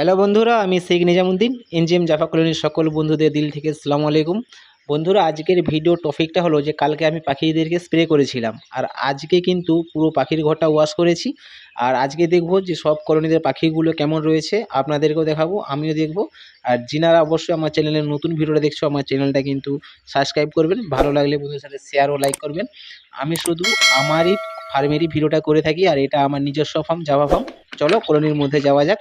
Hello বন্ধুরা, আমি Sheikh Nizamuddin NGM জাফা কলোনির সকল বন্ধুদের দিল থেকে সালামু আলাইকুম। বন্ধুরা, আজকের ভিডিও টপিকটা হলো যে কালকে আমি পাখিদেরকে স্প্রে করেছিলাম। আর আজকে কিন্তু পুরো পাখির ঘরটা ওয়াশ করেছি। আর আজকে দেখব যে সব কলোনিদের পাখিগুলো কেমন রয়েছে, আপনাদেরকেও দেখাবো, আমিও দেখব। আর যিনারা অবশ্যই আমার চ্যানেলের নতুন ভিডিওটা দেখছ, আমার চ্যানেলটা কিন্তু সাবস্ক্রাইব করবেন। ভালো লাগলে বন্ধুদের সাথে শেয়ার ও লাইক করবেন। আমি শুধু আমারই ফার্মেরই ভিডিওটা করে থাকি, আর এটা আমার নিজস্ব ফার্ম জাভা ফার্ম চলো কলোনির মধ্যে যাওয়া যাক।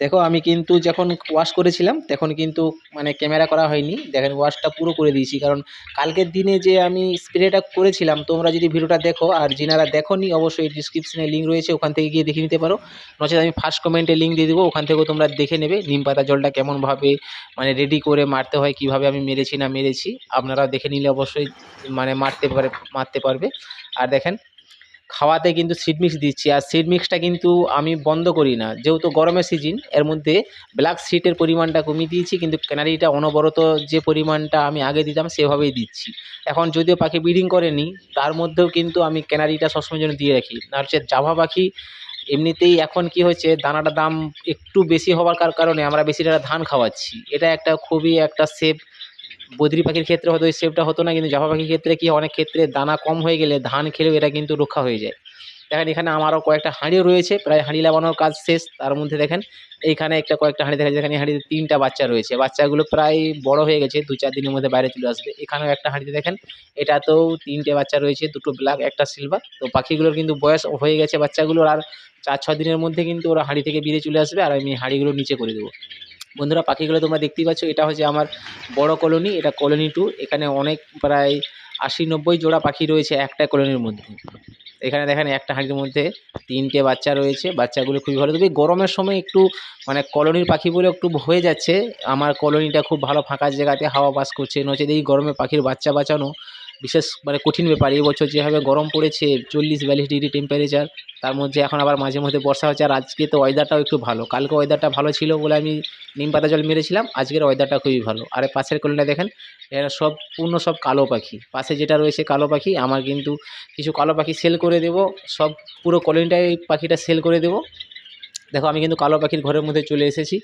দেখো, আমি কিন্তু যখন ওয়াশ করেছিলাম, তখন কিন্তু মানে ক্যামেরা করা হয়নি। দেখেন ওয়াশটা পুরো করে দিয়েছি। কারণ কালকের দিনে যে আমি স্প্রেটা করেছিলাম, তোমরা যদি ভিডিওটা দেখো, আর যিনারা দেখো নি অবশ্যই ডিসক্রিপশনে লিঙ্ক রয়েছে, ওখান থেকে গিয়ে দেখে নিতে পারো। নচেত আমি ফার্স্ট কমেন্টে লিঙ্ক দিয়ে দেবো, ওখান থেকেও তোমরা দেখে নেবে, নিম পাতা জলটা কেমনভাবে মানে রেডি করে মারতে হয়, কীভাবে আমি মেরেছি না মেরেছি। আপনারা দেখে নিলে অবশ্যই মানে মারতে পারে মারতে পারবে। আর দেখেন খাওয়াতে কিন্তু সিড মিক্স দিচ্ছি। আর সিড মিক্সটা কিন্তু আমি বন্ধ করি না। যেহেতু গরমের সিজন এর মধ্যে ব্ল্যাক সিটের পরিমাণটা কমিয়ে দিয়েছি, কিন্তু ক্যানারিটা অনবরত যে পরিমাণটা আমি আগে দিতাম, সেভাবেই দিচ্ছি। এখন যদিও পাখি ব্রিডিং করেনি, তার মধ্যেও কিন্তু আমি ক্যানারিটা সবসময় জন্য দিয়ে রাখি। না হচ্ছে জাভা পাখি, এমনিতেই এখন কি হয়েছে দানাটার দাম একটু বেশি হওয়ার কারণে আমরা বেশি ধান খাওয়াচ্ছি। এটা একটা খুবই একটা সেফ বদ্রি পাখির ক্ষেত্রে হয়তো এই সেফটা হতো না, কিন্তু জাফা পাখির ক্ষেত্রে কি অনেক ক্ষেত্রে দানা কম হয়ে গেলে ধান খেলেও এটা কিন্তু রক্ষা হয়ে যায়। দেখেন, এখানে আমারও কয়েকটা হাঁড়িও রয়েছে, প্রায় হাঁড়ি লাগানোর কাজ শেষ। তার মধ্যে দেখেন, এইখানে একটা কয়েকটা হাঁড়ি দেখা যায় এখানে হাঁড়িতে তিনটা বাচ্চা রয়েছে। বাচ্চাগুলো প্রায় বড় হয়ে গেছে, দু চার দিনের মধ্যে বাইরে চলে আসবে। এখানেও একটা হাঁড়িতে দেখেন, এটাতেও তিনটে বাচ্চা রয়েছে, দুটো ব্ল্যাক একটা সিলভার তো পাখিগুলোর কিন্তু বয়স হয়ে গেছে বাচ্চাগুলোর, আর চার ছ দিনের মধ্যে কিন্তু ওরা হাঁড়ি থেকে বেরিয়ে চলে আসবে, আর আমি হাঁড়িগুলো নিচে করে দেবো। বন্ধুরা, পাখিগুলো তোমরা দেখতেই পাচ্ছ, এটা হচ্ছে আমার বড় কলোনি, এটা কলোনি টু এখানে অনেক প্রায় আশি নব্বই জোড়া পাখি রয়েছে একটা কলোনির মধ্যে। এখানে দেখেন একটা হাঁড়ির মধ্যে তিনটে বাচ্চা রয়েছে, বাচ্চাগুলো খুবই ভালো। তবে গরমের সময় একটু মানে কলোনির পাখি বলে একটু হয়ে যাচ্ছে। আমার কলোনিটা খুব ভালো ফাঁকা জায়গাতে হাওয়া বাস করছে, নচেত এই গরমে পাখির বাচ্চা বাঁচানো বিশেষ মানে কঠিন ব্যাপার। এই বছর যেভাবে গরম পড়েছে, চল্লিশ বিয়াল্লিশ ডিগ্রি টেম্পারেচার তার মধ্যে এখন আবার মাঝে মধ্যে বর্ষা হচ্ছে। আর আজকে তো ওয়েদারটাও একটু ভালো। কালকে ওয়েদারটা ভালো ছিল বলে আমি নিম পাতা জল মেরেছিলাম, আজকের ওয়েদারটা খুবই ভালো। আর পাশের কলোনিটা দেখেন? এরা সব পূর্ণ সব কালো পাখি। পাশে যেটা রয়েছে কালো পাখি, আমার কিন্তু কিছু কালো পাখি সেল করে দেবো। সব পুরো কলোনিটাই পাখিটা সেল করে দেবো। দেখো আমি কিন্তু কালো পাখির ঘরের মধ্যে চলে এসেছি।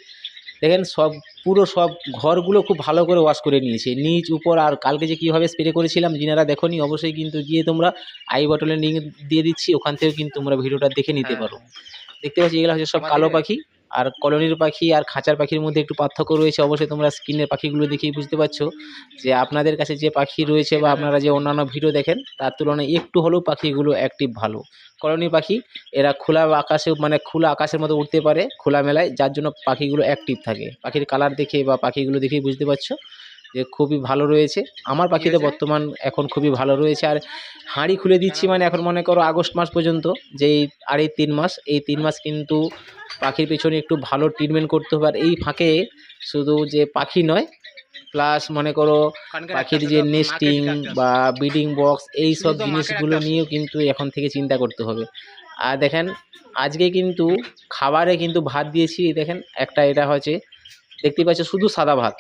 দেখেন সব পুরো সব ঘরগুলো খুব ভালো করে ওয়াশ করে নিয়েছে। নিচ উপর আর কালকে যে কীভাবে স্প্রে করেছিলাম যিনারা দেখোনি অবশ্যই কিন্তু গিয়ে তোমরা আই বটলের লিঙ্ক দিয়ে দিচ্ছি ওখান থেকেও কিন্তু তোমরা ভিডিওটা দেখে নিতে পারো। দেখতে পাচ্ছি এগুলো হচ্ছে সব কালো পাখি। আর কলোনির পাখি আর খাঁচার পাখির মধ্যে একটু পার্থক্য রয়েছে। অবশ্যই তোমরা স্ক্রিনের পাখিগুলো দেখেই বুঝতে পারছ যে আপনাদের কাছে যে পাখি রয়েছে বা আপনারা যে অন্যান্য ভিডিও দেখেন তার তুলনায় একটু হলেও পাখিগুলো অ্যাক্টিভ ভালো। কলোনি পাখি এরা খোলা আকাশে মানে খোলা আকাশের মতো উঠতে পারে খোলা মেলায় যার জন্য পাখিগুলো অ্যাক্টিভ থাকে। পাখির কালার দেখে বা পাখিগুলো দেখেই বুঝতে পারছ যে খুবই ভালো রয়েছে। আমার পাখিতে বর্তমান এখন খুবই ভালো রয়েছে। আর হাঁড়ি খুলে দিচ্ছি মানে এখন মনে করো আগস্ট মাস পর্যন্ত যেই আর এই তিন মাস এই তিন মাস কিন্তু পাখির পেছনে একটু ভালো ট্রিটমেন্ট করতে হবে। আর এই ফাঁকে শুধু যে পাখি নয় প্লাস মনে করো পাখির যে নেস্টিং বা ব্রিডিং বক্স এই সব জিনিসগুলো নিয়েও কিন্তু এখন থেকে চিন্তা করতে হবে। আর দেখেন আজকে কিন্তু খাবারে কিন্তু ভাত দিয়েছি দেখেন একটা এটা হচ্ছে দেখতেই পাচ্ছ শুধু সাদা ভাত।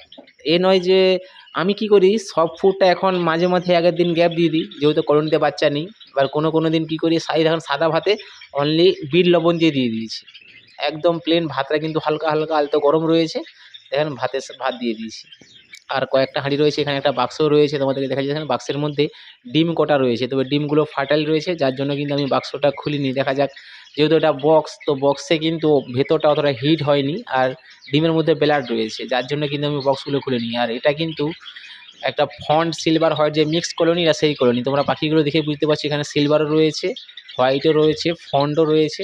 এ নয় যে আমি কি করি সব ফুডটা এখন মাঝে মাঝে আগের দিন গ্যাপ দিয়ে দিই যেহেতু কলোনিতে বাচ্চা নেই এবার কোনো কোনো দিন কী করি এখন সাদা ভাতে অনলি বিট লবণ দিয়ে দিয়ে দিয়েছি। একদম প্লেন ভাতটা কিন্তু হালকা হালকা আলতো গরম রয়েছে। দেখেন ভাতে ভাত দিয়ে দিয়েছি। আর কয়েকটা হাঁড়ি রয়েছে, এখানে একটা বাক্সও রয়েছে তোমাদেরকে দেখা যাচ্ছে বাক্সের মধ্যে ডিম কটা রয়েছে, তবে ডিমগুলো ফার্টাইল রয়েছে, যার জন্য কিন্তু আমি বাক্সটা খুলিনি। দেখা যাক, যেহেতু এটা বক্স তো বক্সে কিন্তু ভেতরটা অতটা হিট হয়নি, আর ডিমের মধ্যে ব্লাড রয়েছে, যার জন্য কিন্তু আমি বক্সগুলো খুলে নিই আর এটা কিন্তু একটা ফন্ট সিলভার হোয়াইট যে মিক্সড কলোনি আর সেই কলোনি তোমরা পাখিগুলো দেখে বুঝতে পারছ, এখানে সিলভারও রয়েছে হোয়াইটও রয়েছে ফন্টও রয়েছে।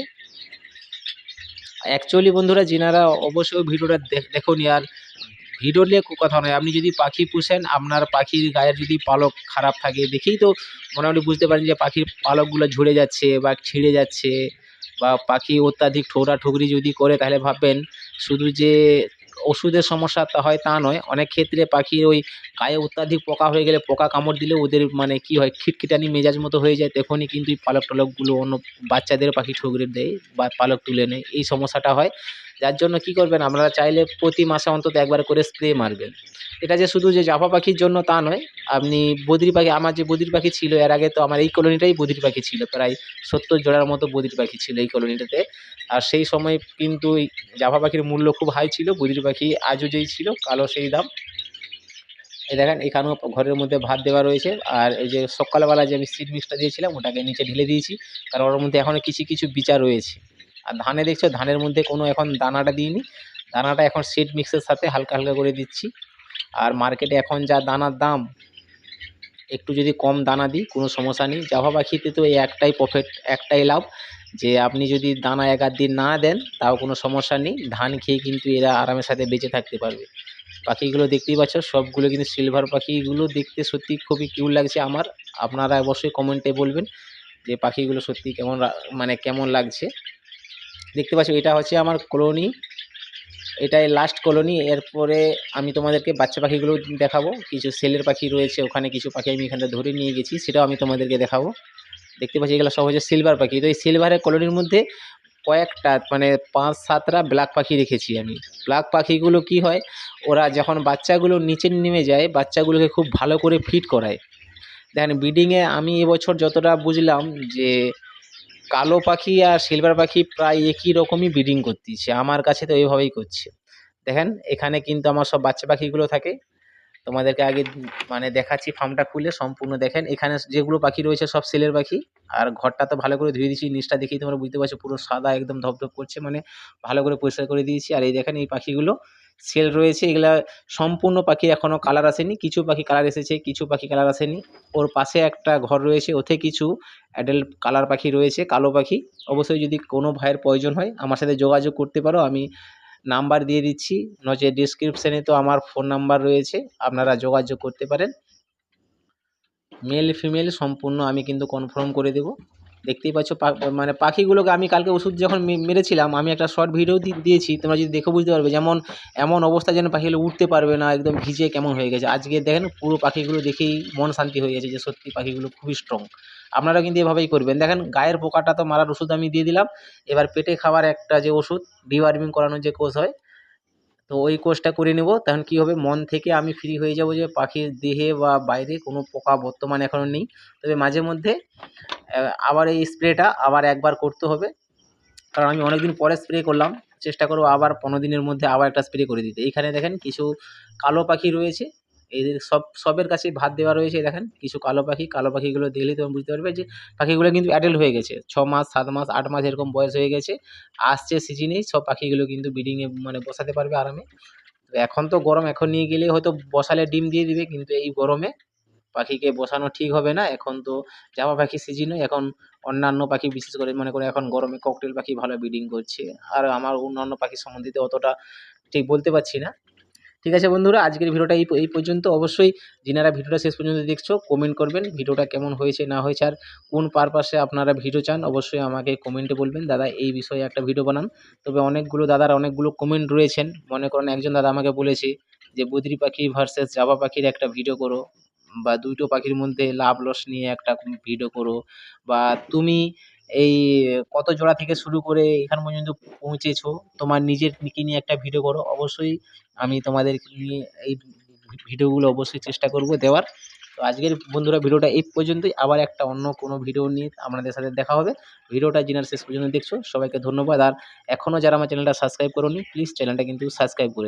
অ্যাকচুয়ালি বন্ধুরা, যিনারা অবশ্যই ভিডিওটা দেখুন আর ভিডিও নিয়ে কথা নয়। আপনি যদি পাখি পুষেন, আপনার পাখির গায়ের যদি পালক খারাপ থাকে, দেখেই তো মোটামুটি বুঝতে পারেন যে পাখির পালকগুলো ঝরে যাচ্ছে বা ছিঁড়ে যাচ্ছে বা পাখি অত্যাধিক ঠোকরা ঠুকরি যদি করে, তাহলে ভাববেন শুধু যে ওষুধের সমস্যা হয় তা নয়। অনেক ক্ষেত্রে পাখির ওই গায়ে অত্যাধিক পোকা হয়ে গেলে পোকা কামড় দিলে ওদের মানে কি হয়, খিটখিটানি মেজাজ মতো হয়ে যায়, তখনই কিন্তু এই পালক টালকগুলো অন্য বাচ্চাদের পাখি ঠোকরে দেয় বা পালক তুলে নেয়। এই সমস্যাটা হয়। যার জন্য কি করবেন, আপনারা চাইলে প্রতি মাসে অন্তত একবার করে স্প্রে মারবেন। এটা যে শুধু যে জাফা পাখির জন্য তা নয়, আপনি বদির পাখি, আমার যে বদির পাখি ছিল, এর আগে তো আমার এই কলোনিটাই বদির পাখি ছিল, প্রায় সত্তর জোড়ার মতো বদির পাখি ছিল এই কলোনিটাতে। আর সেই সময় কিন্তু জাফা পাখির মূল্য খুব হাই ছিল বদির পাখি আজও যেই ছিল, কালো সেই দাম। এই দেখেন, এখানেও ঘরের মধ্যে ভাত দেওয়া রয়েছে, আর এই যে সকালবেলা যে আমি সিড মিক্সটা দিয়েছিলাম, ওটাকে নিচে ঢেলে দিয়েছি, কারণ ওর মধ্যে এখনও কিছু কিছু বিচার রয়েছে। আর ধানে দেখছ, ধানের মধ্যে কোনো এখন দানাটা দিইনি। দানাটা এখন সিড মিক্সের সাথে হালকা হালকা করে দিচ্ছি। আর মার্কেটে এখন যা দানার দাম, একটু যদি কম দানা দিই, কোনো সমস্যা নেই। জাভা পাখিতে তো এই একটাই প্রফিট একটাই লাভ, যে আপনি যদি দানা এক দিন না দেন, তাও কোনো সমস্যা নেই। ধান খেয়ে কিন্তু এরা আরামের সাথে বেঁচে থাকতে পারবে। পাখিগুলো দেখতেই পাচ্ছ, সবগুলো কিন্তু সিলভার পাখিগুলো দেখতে সত্যি খুবই কিউট লাগছে আমার। আপনারা অবশ্যই কমেন্টে বলবেন যে পাখিগুলো সত্যি কেমন মানে কেমন লাগছে। দেখতে পাচ্ছ, এটা হচ্ছে আমার কলোনি। এটাই লাস্ট কলোনি। এরপরে আমি তোমাদেরকে বাচ্চা পাখিগুলো দেখাবো। কিছু সেলের পাখি রয়েছে, ওখানে কিছু পাখি আমি এখানে ধরে নিয়ে গেছি, সেটাও আমি তোমাদেরকে দেখাবো। দেখতে পাচ্ছি, এগুলো সব হচ্ছে সিলভার পাখি। তো এই সিলভারের কলোনির মধ্যে কয়েকটা মানে পাঁচ সাতটা ব্ল্যাক পাখি রেখেছি আমি। ব্ল্যাক পাখিগুলো কি হয়, ওরা যখন বাচ্চাগুলো নিচে নেমে যায়, বাচ্চাগুলোকে খুব ভালো করে ফিট করায়। দেখেন ব্রিডিংয়ে আমি এবছর যতটা বুঝলাম যে কালো পাখি আর সিলভার পাখি প্রায় একই রকমই ব্রিডিং করতেছে। আমার কাছে তো এইভাবেই করছে। দেখেন, এখানে কিন্তু আমার সব বাচ্চা পাখিগুলো থাকে। তোমাদেরকে আগে মানে দেখাচ্ছি ফার্মটা খুলে, সম্পূর্ণ দেখেন। এখানে যেগুলো পাখি রয়েছে সব সেলের পাখি। আর ঘরটা তো ভালো করে ধুয়ে দিয়েছি, নিচটা দেখেই তোমরা বুঝতে পারছ, পুরো সাদা একদম ধপধপ করছে মানে ভালো করে পরিষ্কার করে দিয়েছি। আর এই দেখেন এই পাখিগুলো সেল রয়েছে, এগুলা সম্পূর্ণ পাখি এখনও কালার আসেনি, কিছু পাখি কালার এসেছে, কিছু পাখি কালার আসেনি। ওর পাশে একটা ঘর রয়েছে, ওতে কিছু অ্যাডাল্ট কালার পাখি রয়েছে, কালো পাখি। অবশ্যই যদি কোনো ভাইয়ের প্রয়োজন হয়, আমার সাথে যোগাযোগ করতে পারো, আমি নাম্বার দিয়ে দিচ্ছি। নচে ডিসক্রিপশানে তো আমার ফোন নাম্বার রয়েছে, আপনারা যোগাযোগ করতে পারেন। মেল ফিমেল সম্পূর্ণ আমি কিন্তু কনফার্ম করে দেবো। দেখতেই পাচ্ছ মানে পাখিগুলোকে আমি কালকে ওষুধ যখন মেরেছিলাম, আমি একটা শর্ট ভিডিও দিয়েছি, তোমরা যদি দেখে বুঝতে পারবে যেমন, এমন অবস্থা যেন পাখিগুলো উঠতে পারবে না, একদম ভিজে কেমন হয়ে গেছে। আজকে দেখেন পুরো পাখিগুলো দেখেই মন শান্তি হয়ে গেছে যে সত্যি পাখিগুলো খুবই স্ট্রং আপনারা কিন্তু এভাবেই করবেন। দেখেন গায়ের পোকাটা তো মারার ওষুধ আমি দিয়ে দিলাম। এবার পেটে খাওয়ার একটা যে ওষুধ ডিওয়ার্মিং করানোর যে কোর্স হয় তো ওই কোর্সটা করে নেব। তখন কি হবে? মন থেকে আমি ফ্রি হয়ে যাব যে পাখির দেহে বা বাইরে কোনো পোকা বর্তমানে এখনও নেই। তবে মাঝে মধ্যে আবার এই স্প্রেটা আবার একবার করতে হবে। কারণ আমি অনেক দিন পরে স্প্রে করলাম। চেষ্টা করব আবার পনেরো দিনের মধ্যে আবার একটা স্প্রে করে দিতে। এখানে দেখেন কিছু কালো পাখি রয়েছে। এদের সব, সবের কাছে ভাত দেওয়া রয়েছে, দেখেন। কিছু কালো পাখি, কালো পাখিগুলো দেখলেই তুমি বুঝতে পারবে যে পাখিগুলো কিন্তু অ্যাডাল্ট হয়ে গেছে। ছ মাস, সাত মাস, আট মাস এরকম বয়স হয়ে গেছে। আসছে সিজনেই সব পাখিগুলো কিন্তু ব্রিডিংয়ে মানে বসাতে পারবে আরামে। এখন তো গরম, এখন নিয়ে গেলে হয়তো বসালে ডিম দিয়ে দিবে, কিন্তু এই গরমে পাখিকে বসানো ঠিক হবে না। এখন তো জামা পাখি সিজনে এখন অন্যান্য পাখি বিশেষ করে মনে করে এখন গরমে ককটেল পাখি ভালো ব্রিডিং করছে। আর আমার অন্যান্য পাখি সম্বন্ধিত অতটা ঠিক বলতে পারছি না। ঠিক আছে বন্ধুরা? আজকের ভিডিওটা এই এই পর্যন্ত। অবশ্যই যিনারা ভিডিওটা শেষ পর্যন্ত দেখছ কমেন্ট করবেন, ভিডিওটা কেমন হয়েছে, না হয়েছে, আর কোন পারপাসে আপনারা ভিডিও চান, অবশ্যই আমাকে কমেন্টে বলবেন। দাদা, এই বিষয়ে একটা ভিডিও বানান। তবে অনেকগুলো, দাদার অনেকগুলো কমেন্ট রয়েছেন। মনে করেন একজন দাদা আমাকে বলেছে যে, বদ্রি পাখি ভার্সেস জাভা পাখির একটা ভিডিও করো, বা দুটো পাখির মধ্যে লাভ লস নিয়ে একটা ভিডিও করো, বা তুমি এই কত জোড়া থেকে শুরু করে এখান পর্যন্ত পৌঁছেছো? তোমার নিজের কি নিয়ে একটা ভিডিও করো। অবশ্যই আমি তোমাদের নিয়ে এই ভিডিওগুলো অবশ্যই চেষ্টা করব দেওয়ার। তো আজকের বন্ধুরা ভিডিওটা এই পর্যন্তই। আবার একটা অন্য কোনো ভিডিও নিয়ে আপনাদের সাথে দেখা হবে। ভিডিওটা যিনারা শেষ পর্যন্ত দেখছ। সবাইকে ধন্যবাদ। আর এখনও যারা আমার চ্যানেলটা সাবস্ক্রাইব করোনি প্লিজ চ্যানেলটা কিন্তু সাবস্ক্রাইব করে